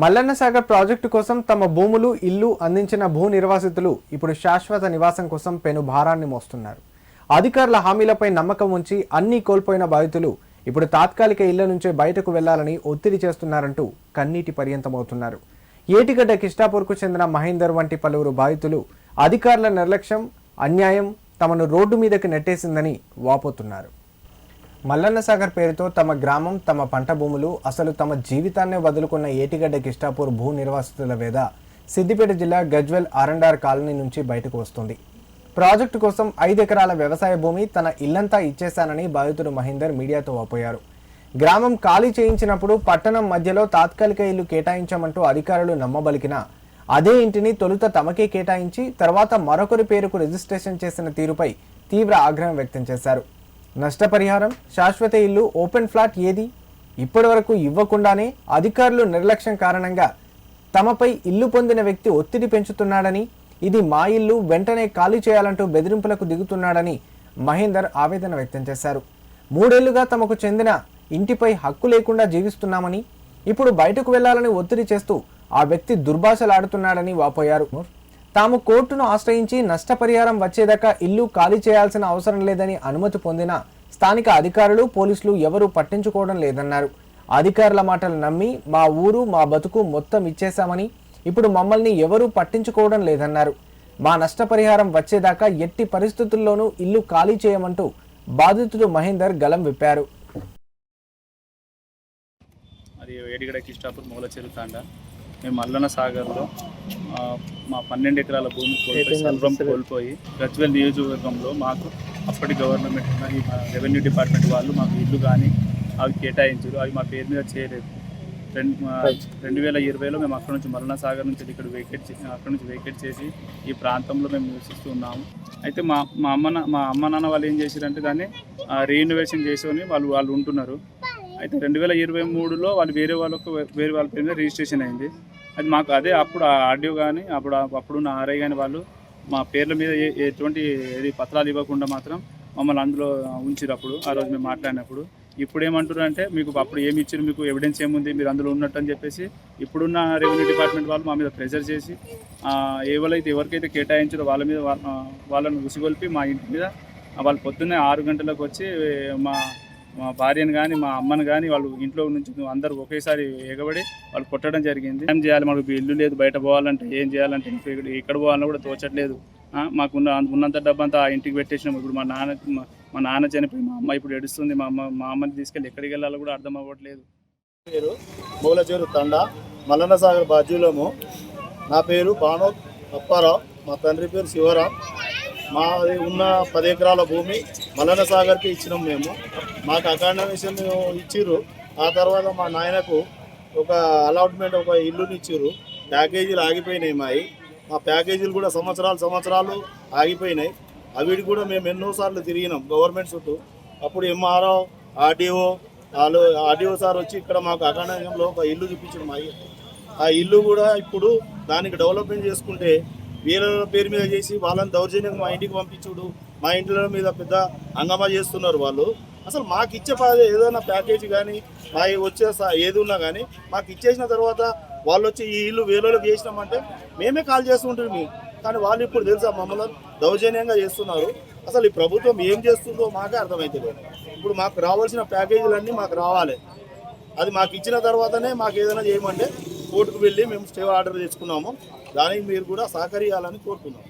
Mallanna Sagar project కోసం తమ భూములు ఇల్లు అందించిన భూ నిర్వాసితులు ఇప్పుడు శాశ్వత నివాసం కోసం పెను భారాన్ని మోస్తున్నారు. అధికారుల హామీలపై నమ్మకం ఉంచి అన్నీ కోల్పోయిన బాధితులు ఇప్పుడు తాత్కాలిక ఇళ్ళ నుంచే బయటకు వెళ్ళాలని ఒత్తిడి చేస్తున్నారంటూ కన్నీటి పర్యంతమవుతున్నారు. ఏటిగడ్డ కిష్టాపూర్కు చెందిన మహేందర్ వంటి పలువురు బాధితులు అధికారుల నిర్లక్ష్యం అన్యాయం తమను రోడ్డు మీదకి నెట్టేసిందని వాపోతున్నారు. మల్లన్న సాగర్ పేరుతో తమ గ్రామం తమ పంట భూములు అసలు తమ జీవితాన్నే వదులుకున్న ఏటిగడ్డ కిష్టాపూర్ భూ నిర్వాసితుల వేద సిద్దిపేట జిల్లా గజ్వెల్ ఆరండార్ కాలనీ నుంచి బయటకు వస్తుంది. ప్రాజెక్టు కోసం ఐదు ఎకరాల వ్యవసాయ భూమి తన ఇల్లంతా ఇచ్చేశానని బాధితుడు మహేందర్ మీడియాతో వాపోయారు. గ్రామం ఖాళీ చేయించినప్పుడు పట్టణం మధ్యలో తాత్కాలిక ఇల్లు కేటాయించామంటూ అధికారులు నమ్మబలికినా అదే ఇంటిని తొలుత తమకే కేటాయించి తర్వాత మరొకరి పేరుకు రిజిస్ట్రేషన్ చేసిన తీరుపై తీవ్ర ఆగ్రహం వ్యక్తం చేశారు. నష్టపరిహారం శాశ్వత ఇల్లు ఓపెన్ ఫ్లాట్ ఏది ఇప్పటివరకు ఇవ్వకుండానే అధికారులు నిర్లక్ష్యం కారణంగా తమపై ఇల్లు పొందిన వ్యక్తి ఒత్తిడి పెంచుతున్నాడని ఇది మా ఇల్లు వెంటనే ఖాళీ చేయాలంటూ బెదిరింపులకు దిగుతున్నాడని మహేందర్ ఆవేదన వ్యక్తం చేశారు. మూడేళ్ళుగా తమకు చెందిన ఇంటిపై హక్కు లేకుండా జీవిస్తున్నామని ఇప్పుడు బయటకు వెళ్ళాలని ఒత్తిడి చేస్తూ ఆ వ్యక్తి దుర్భాషలాడుతున్నాడని వాపోయారు. తాము కోర్టును ఆశ్రయించి నష్టపరిహారం వచ్చేదాకా ఇల్లు ఖాళీ చేయాల్సిన అవసరం లేదని అనుమతి పొందిన స్థానిక అధికారులు పోలీసులు ఎవరూ పట్టించుకోవడం లేదన్నారు. అధికారుల మాటలు నమ్మి మా ఊరు మా బతుకు మొత్తం ఇచ్చేశామని ఇప్పుడు మమ్మల్ని ఎవరూ పట్టించుకోవడం లేదన్నారు. మా నష్టపరిహారం వచ్చేదాకా ఎట్టి పరిస్థితుల్లోనూ ఇల్లు ఖాళీ చేయమంటూ బాధితుడు మహేందర్ గలం విప్పారు. అది ఏడిగడ కిష్టాపూర్ మూలచెరు తాండ? మేము మల్లన సాగర్లో మా పన్నెండు ఎకరాల భూమి కోల్పోయి సర్వం కోల్పోయి గజ్వెల్ నియోజకవర్గంలో మాకు అప్పటి గవర్నమెంట్ ఈ మా రెవెన్యూ డిపార్ట్మెంట్ వాళ్ళు మాకు ఇల్లు కానీ అవి కేటాయించారు. అవి మా పేరు మీద చేయలేదు. రెండు రెండు వేల ఇరవైలో మేము అక్కడ నుంచి మల్లన సాగర్ నుంచి ఇక్కడ వేకెట్ అక్కడ నుంచి వేకెట్ చేసి ఈ ప్రాంతంలో మేము నివసిస్తూ ఉన్నాము. అయితే మా మా అమ్మ మా అమ్మ నాన్న వాళ్ళు ఏం చేశారంటే దాన్ని రీఇనోవేషన్ చేసుకొని వాళ్ళు వాళ్ళు ఉంటున్నారు. అయితే రెండు వేల ఇరవై మూడులో వాళ్ళు వేరే వాళ్ళకు వేరే వాళ్ళ పేరు మీద రిజిస్ట్రేషన్ అయింది. అది మాకు అదే అప్పుడు ఆ ఆడియో కానీ అప్పుడు అప్పుడున్న ఆర్ఐ కానీ వాళ్ళు మా పేర్ల మీద ఏ- ఎటువంటి ఏది పత్రాలు ఇవ్వకుండా మాత్రం మమ్మల్ని అందులో ఉంచిరు అప్పుడు ఆ రోజు మేము మాట్లాడినప్పుడు. ఇప్పుడు ఏమంటారు అంటే మీకు అప్పుడు ఏమి ఇచ్చారు మీకు ఎవిడెన్స్ ఏముంది మీరు అందులో ఉన్నట్టు అని చెప్పేసి ఇప్పుడున్న రెవెన్యూ డిపార్ట్మెంట్ వాళ్ళు మా మీద ప్రెషర్ చేసి ఆ, ఎవరైతే ఎవరికైతే కేటాయించారో వాళ్ళ మీద వాళ్ళను వాళ్ళని ఉసిగొల్పి మా ఇంటి మీద వాళ్ళు పొద్దున్నే ఆరు గంటలకు వచ్చి మా మా భార్యను కానీ మా అమ్మను కానీ వాళ్ళు ఇంట్లో నుంచి అందరూ ఒకేసారి ఎగబడి వాళ్ళు కొట్టడం జరిగింది. ఏం చేయాలి? మనకు ఇల్లు లేదు బయట పోవాలంటే ఏం చేయాలంటే ఇక్కడ ఎక్కడ పోవాలన్నా కూడా తోచట్లేదు. మాకున్న ఉన్నంత డబ్బంతా ఆ ఇంటికి పెట్టేసినాం. ఇప్పుడు మా నాన్న మా- నాన్న చనిపోయి మా అమ్మ ఇప్పుడు ఏడుస్తుంది. మా అమ్మ మా అమ్మని తీసుకెళ్ళి ఎక్కడికి వెళ్ళాలో కూడా అర్థం అవ్వట్లేదు. పేరు మూలచేరు తండ మల్లన్న సాగర్ బాధ్యులము. నా పేరు బానో అప్పారావు. మా తండ్రి పేరు శివరాం. మాది ఉన్న పది ఎకరాల భూమి మల్లన్న సాగర్కి ఇచ్చినాం మేము. మాకు అకాండమేషన్ ఇచ్చిర్రు. ఆ తర్వాత మా నాయనకు ఒక అలాట్మెంట్ ఒక ఇల్లుని ఇచ్చిర్రు. ప్యాకేజీలు ఆగిపోయినాయి మావి మా ప్యాకేజీలు కూడా సంవత్సరాలు సంవత్సరాలు ఆగిపోయినాయి. అవిటి కూడా మేము ఎన్నోసార్లు తిరిగినాం గవర్నమెంట్ చుట్టూ. అప్పుడు ఎంఆర్ఓ ఆర్డీఓ వాళ్ళు ఆర్డీఓ సార్ వచ్చి ఇక్కడ మాకు అకాండంలో ఒక ఇల్లు చూపించారు మా ఆ ఇల్లు కూడా ఇప్పుడు దానికి డెవలప్మెంట్ చేసుకుంటే వీళ్ళ పేరు మీద చేసి వాళ్ళని దౌర్జన్యంగా మా ఇంటికి పంపించుడు. మా ఇంట్లో మీద పెద్ద హంగామా చేస్తున్నారు వాళ్ళు. అసలు మాకు ఇచ్చే పదే ఏదైనా ప్యాకేజ్ కానీ మా వచ్చే స- ఏది ఉన్నా కానీ మాకు ఇచ్చేసిన తర్వాత వాళ్ళు వచ్చి ఈ ఇల్లు వేరేలకు చేసినామంటే మేమే కాల్ చేస్తుంటారు మీ కానీ వాళ్ళు ఇప్పుడు తెలుసా మమ్మల్ని దౌర్జన్యంగా చేస్తున్నారు. అసలు ఈ ప్రభుత్వం ఏం చేస్తుందో మాకే అర్థమవుతుంది ఇప్పుడు మాకు రావాల్సిన ప్యాకేజీలన్నీ మాకు రావాలి. అది మాకు ఇచ్చిన తర్వాతనే మాకు ఏదైనా చేయమంటే కోర్టుకు వెళ్ళి మేము స్టే ఆర్డర్ తెచ్చుకున్నాము దానికి మీరు కూడా సహకరియాలని కోరుతున్నాము